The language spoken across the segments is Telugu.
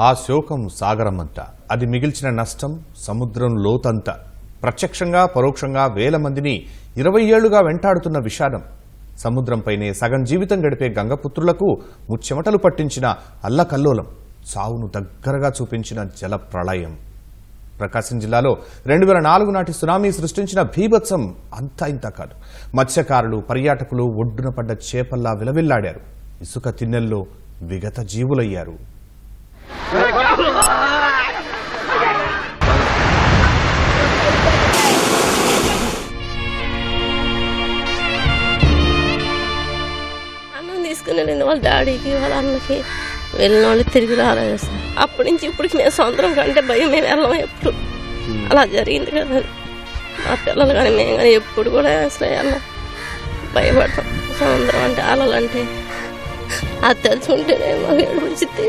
ఆ శోకం సాగరమంత. అది మిగిల్చిన నష్టం సముద్రం లోతంత. ప్రత్యక్షంగా పరోక్షంగా వేల మందిని ఇరవై ఏళ్ళుగా వెంటాడుతున్న విషాదం. సముద్రంపైనే సగం జీవితం గడిపే గంగపుత్రులకు ముచ్చెమటలు పట్టించిన అల్లకల్లోలం సావును దగ్గరగా చూపించిన జల ప్రళయం ప్రకాశం జిల్లాలో రెండు వేల నాలుగు నాటి సునామీ సృష్టించిన భీభత్సం అంతా ఇంత కాదు. మత్స్యకారులు పర్యాటకులు ఒడ్డున పడ్డ చేపల్లా విలవిల్లాడారు. ఇసుక తిన్నెల్లో విగత జీవులయ్యారు. అన్నం తీసుకుని వెళ్ళింది వాళ్ళ డాడీకి వాళ్ళ అన్నకి వెళ్ళిన వాళ్ళు తిరిగి రాలేదు సార్. అప్పటి నుంచి ఇప్పటికి మేము సముద్రం కంటే భయం మేము వెళ్ళాం ఎప్పుడు అలా జరిగింది కదా మా పిల్లలు కానీ మేము కానీ ఎప్పుడు కూడా అసలు వెళ్ళాం భయపడతాం. సముద్రం అంటే అలలంటే అది తెలుసుకుంటేనే మాకు ఏడుపుచ్చితే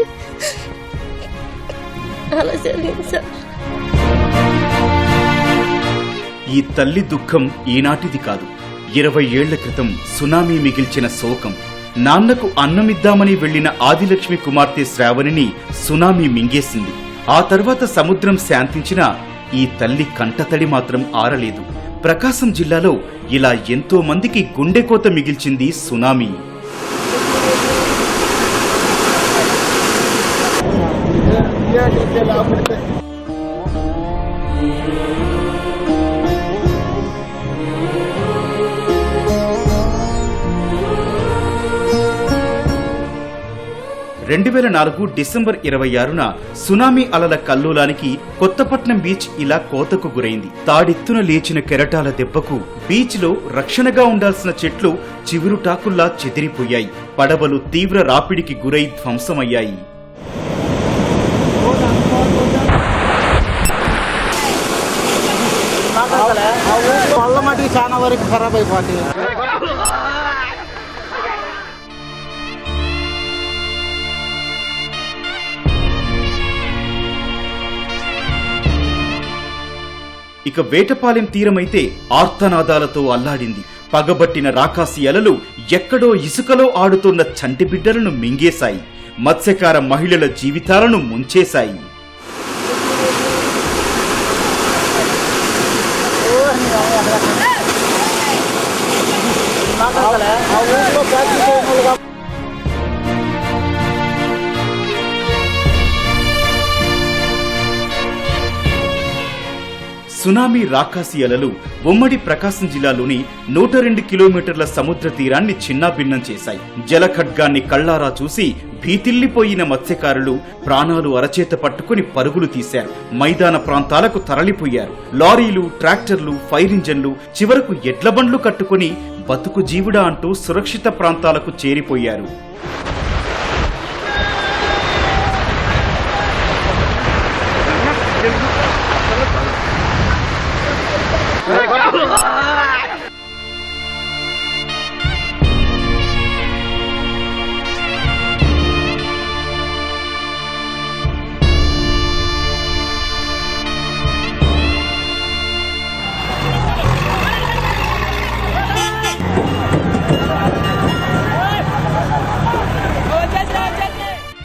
అలా జరిగింది సార్ ఈ తల్లి దుఃఖం ఈనాటిది కాదు. ఇరవై ఏళ్ళ క్రితం సునామీ మిగిల్చిన శోకం. నాన్నకు అన్నమిద్దామని వెళ్ళిన ఆదిలక్ష్మి కుమార్తె శ్రావణిని సునామీ మింగేసింది. ఆ తర్వాత సముద్రం శాంతించినా ఈ తల్లి కంటతడి మాత్రం ఆరలేదు. ప్రకాశం జిల్లాలో ఇలా ఎంతో మందికి గుండెకోత మిగిల్చింది సునామీ. రెండు వేల నాలుగు డిసెంబర్ ఇరవై ఆరున సునామీ అలల కల్లోలానికి కొత్తపట్నం బీచ్ ఇలా కోతకు గురైంది. తాడెత్తున లేచిన కెరటాల దెబ్బకు బీచ్లో రక్షణగా ఉండాల్సిన చెట్లు చివురుటాకుల్లా చెదిరిపోయాయి. పడవలు తీవ్ర రాపిడికి గురై ధ్వంసమయ్యాయి. పళ్ళ చాలా వరకు ఖరాబ్ అయిపోతాయి ఇక వేటపాలెం తీరమైతే ఆర్తనాదాలతో అల్లాడింది. పగబట్టిన రాకాసి అలలు ఎక్కడో ఇసుకలో ఆడుతున్న చంటి బిడ్డలను మింగేశాయి. మత్స్యకార మహిళల జీవితాలను ముంచేశాయి. เอาเอาลูกก็แป๊บที่โกงเลยครับ సునామీ రాకాసి అలలు ఉమ్మడి ప్రకాశం జిల్లాలోని నూట రెండు కిలోమీటర్ల సముద్ర తీరాన్ని చిన్నాభిన్నం చేశాయి. జలఖడ్గాన్ని కళ్ళారా చూసి భీతిల్లిపోయిన మత్స్యకారులు ప్రాణాలు అరచేత పట్టుకుని పరుగులు తీశారు. మైదాన ప్రాంతాలకు తరలిపోయారు. లారీలు ట్రాక్టర్లు ఫైర్ ఇంజన్లు చివరకు ఎడ్ల బండ్లు కట్టుకుని బతుకు జీవుడా అంటూ సురక్షిత ప్రాంతాలకు చేరిపోయారు.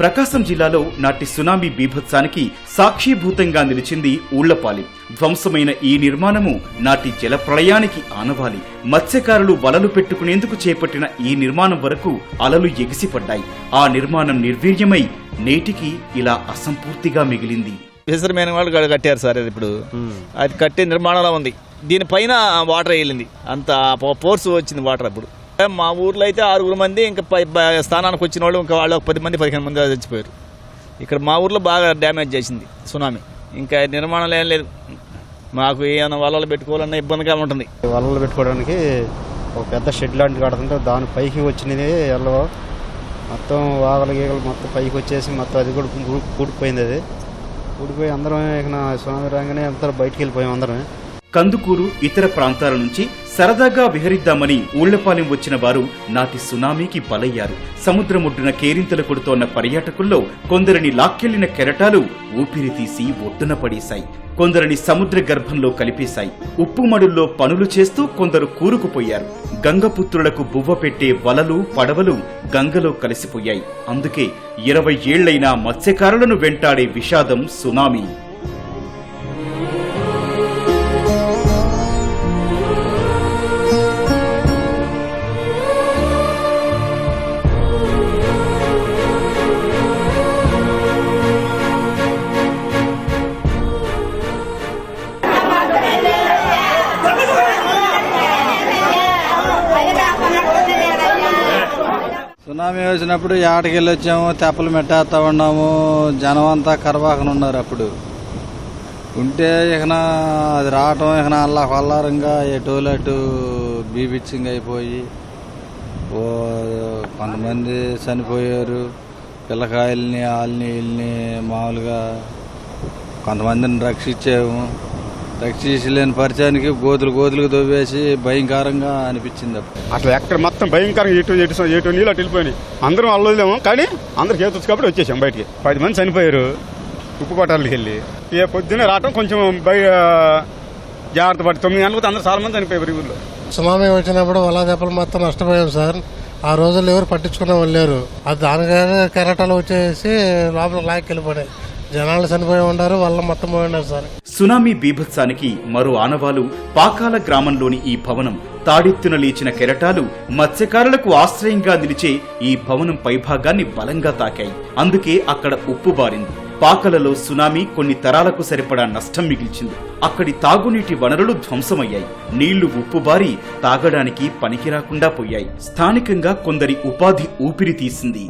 ప్రకాశం జిల్లాలో నాటి సునామీ బీభత్సానికి సాక్షిభూతంగా నిలిచింది ఊళ్ళపాలెం ధ్వంసమైన ఈ నిర్మాణము నాటి జల ప్రళయానికి ఆనవాలి. మత్స్యకారులు వలలు పెట్టుకునేందుకు చేపట్టిన ఈ నిర్మాణం వరకు అలలు ఎగిసిపడ్డాయి. ఆ నిర్మాణం నిర్వీర్యమై నేటికి ఇలా అసంపూర్తిగా మిగిలింది. వాళ్ళు కట్టారు సార్ అది ఇప్పుడు. అది కట్టే నిర్మాణంలో ఉంది. దీనిపైన వాటర్ వెళ్ళింది అంత ఫోర్స్ వచ్చింది వాటర్ అప్పుడు. మా ఊర్లో అయితే ఆరుగురు మంది ఇంకా స్థానానికి వచ్చిన వాళ్ళు ఇంకా వాళ్ళు ఒక పది మంది పదిహేను మంది చచ్చిపోయారు. ఇక్కడ మా ఊర్లో బాగా డ్యామేజ్ చేసింది సునామీ. ఇంకా నిర్మాణం ఏం లేదు. మాకు ఏమైనా వలలు పెట్టుకోవాలన్నా ఇబ్బందిగా ఉంటుంది. వలలు పెట్టుకోవడానికి ఒక పెద్ద షెడ్ లాంటిది కడుతుంటే దాని పైకి వచ్చినది ఎల్లో. మొత్తం వాగలు గీగలు మొత్తం పైకి వచ్చేసి మొత్తం అది కూడా ఊడిపోయింది అది. ఊడిపోయి అందరం ఇక సునామీ రాగానే అందరం బయటికి వెళ్ళిపోయాం అందరం కందుకూరు ఇతర ప్రాంతాల నుంచి సరదాగా విహరిద్దామని ఊళ్ళపాలెం వచ్చిన వారు నాటి సునామీకి బలయ్యారు. సముద్రముడ్డున కేరింతలు కొడుతోన్న పర్యాటకుల్లో కొందరిని లాక్కెళ్ళిన కెరటాలు ఊపిరి తీసి ఒడ్డున పడేశాయి. కొందరిని సముద్ర గర్భంలో కలిపేశాయి. ఉప్పుమడుల్లో పనులు చేస్తూ కొందరు కూరుకుపోయారు. గంగపుత్రులకు బువ్వ పెట్టే వలలు పడవలు గంగలో కలిసిపోయాయి. అందుకే ఇరవై ఏళ్ళైనా మత్స్యకారులను వెంటాడే విషాదం సునామీ. సునామీ వచ్చినప్పుడు ఏటకి వెళ్ళి వచ్చాము తెప్పలు మెట్టేస్తా ఉన్నాము జనం అంతా కరవాకన ఉన్నారు అప్పుడు. ఉంటే ఇకన అది రావటం ఇకన అల్లా కొల్లారంగా ఎటు అటు బీబిచ్చింగ్ అయిపోయి ఓ కొంతమంది చనిపోయారు పిల్లకాయల్ని వాళ్ళని వీళ్ళని మామూలుగా కొంతమందిని రక్షించాము. రక్షించలేని పరిచయానికి గోతులు గోతులకు దొవ్వేసి భయంకరంగా అనిపించింది అట్లా ఎక్కడ మొత్తం భయంకరంగా ఎటు ఎటు ఎటు నీళ్ళు అటు వెళ్ళిపోయినాయి. అందరం అల్లలేము కానీ అందరికి ఏతొచ్చు కాబట్టి వచ్చేసాం బయటికి. పది మంది చనిపోయారు ఉప్పు కొట్టాలకి వెళ్ళి. ఏ పొద్దున్నే రావటం కొంచెం బయ జాగ్రత్త పడి తొమ్మిది గంటలకు అందరూ చాలా మంది చనిపోయారు ఊళ్ళో సునామీ వచ్చినప్పుడు వలా దెబ్బలు మొత్తం నష్టపోయాం సార్. ఆ రోజుల్లో ఎవరు పట్టించుకునే వాళ్ళు లేరు. అది దానికైనా కెరటాలు వచ్చేసి లోపల లాక్కి వెళ్ళిపోయాయి జనాలు చనిపోయి ఉండారు వాళ్ళ మొత్తం పోయి ఉన్నారు సార్. సునామీ బీభత్సానికి మరో ఆనవాలు పాకాల గ్రామంలోని ఈ భవనం తాడెత్తున లేచిన కెరటాలు మత్స్యకారులకు ఆశ్రయంగా నిలిచే ఈ భవనం పైభాగాన్ని బలంగా తాకాయి. అందుకే అక్కడ ఉప్పు బారింది. పాకలలో సునామీ కొన్ని తరాలకు సరిపడా నష్టం మిగిల్చింది. అక్కడి తాగునీటి వనరులు ధ్వంసమయ్యాయి. నీళ్ళు ఉప్పుబారి తాగడానికి పనికిరాకుండా పోయాయి. స్థానికంగా కొందరి ఉపాధి ఊపిరి తీసింది.